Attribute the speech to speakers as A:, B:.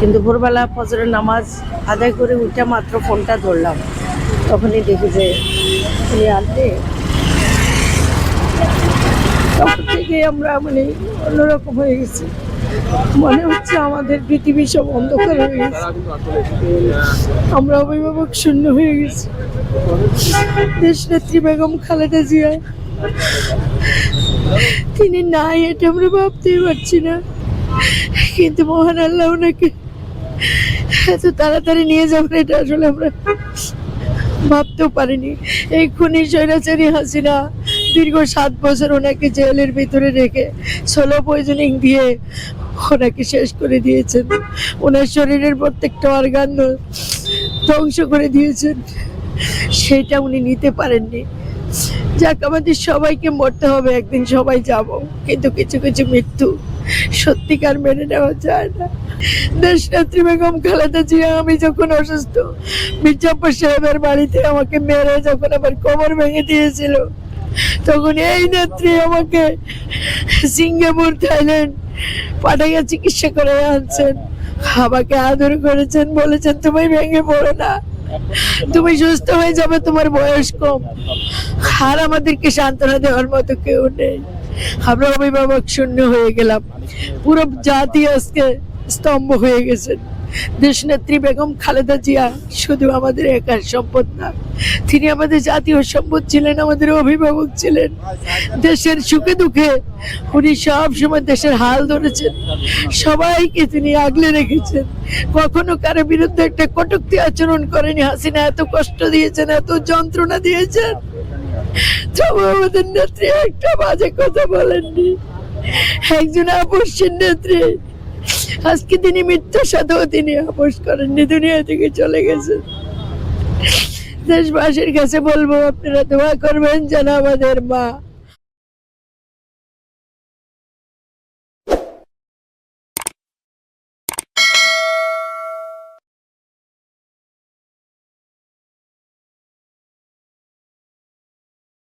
A: কিন্তু ভোরবেলা ফজরের নামাজ আদায় করে উঠে মাত্র ফোনটা ধরলাম। তখনই দেখি যে উনি আনতে। তখন থেকে আমরা মানে অন্যরকম হয়ে গেছি। মনে হচ্ছে আমাদের পৃথিবী সব অন্ধকার হয়ে গেছে। আমরা অভিভাবক শূন্য হয়ে গেছি। দেশ নেত্রী বেগম খালেদা জিয়া। তিনি নাই এটা আমরা ভাবতেই পারছি না। কিন্তু মহান আল্লাহ ওনাকে এত তাড়াতাড়ি নিয়ে যাবেন এটা আসলে আমরা ভাবতেও পারিনি। এই খুনি স্বৈরাচারী হাসিনা দীর্ঘ সাত বছর ওনাকে জেলের ভিতরে রেখে সোলো পয়জনিং দিয়ে ওনাকে শেষ করে দিয়েছেন। ওনার শরীরের প্রত্যেকটা অর্গান ধ্বংস করে দিয়েছেন। সেটা উনি নিতে পারেননি। যাক, আমাদের সবাইকে মরতে হবে, একদিন সবাই যাব। কিন্তু কিছু কিছু মৃত্যু সত্যিকার মেনে নেওয়া যায় না। দেশনেত্রী বেগম খালেদা জিয়া, আমি যখন অসুস্থ মির্জাপুর সাহেবের বাড়িতে আমাকে মেরে যখন আবার ভেঙে দিয়েছিল, তখন এই নেত্রী আমাকে সিঙ্গাপুর, থাইল্যান্ড পাঠাইয়া চিকিৎসা করে আনছেন। আমাকে আদর করেছেন, বলেছেন, তুমি ভেঙে পড়ো না। তুমি সুস্থ হয়ে যাবে, তোমার বয়স কম। আর আমাদেরকে সান্ত্বনা দেওয়ার মতো কেউ নেই। আমরা অভিভাবক শূন্য হয়ে গেলাম। পুরো জাতি আজকে স্তম্ভ হয়ে গেছেন। দেশনেত্রী বেগম খালেদা জিয়া শুধু আমাদের একার সম্পদ না, তিনি আমাদের জাতীয় সম্পদ ছিলেন, আমাদের অভিভাবক ছিলেন। দেশের সুখে দুঃখে উনি সব সময় দেশের হাল ধরেছেন। সবাইকে তিনি আগলে রেখেছেন। কখনো কারও বিরুদ্ধে একটা কটুক্তি আচরণ করেনি। হাসিনা এত কষ্ট দিয়েছেন, এত যন্ত্রণা দিয়েছেন। তবু আমাদের নেত্রী একটা বাজে কথা বলেননি। একজন আপসের নেত্রী আজকে তিনি মৃত্যুর সাথেও তিনি আপোষ করেননি, দুনিয়া থেকে চলে গেছেন দেশবাসীর কাছে বলব, আপনারা দোয়া করবেন যেন আমাদের মা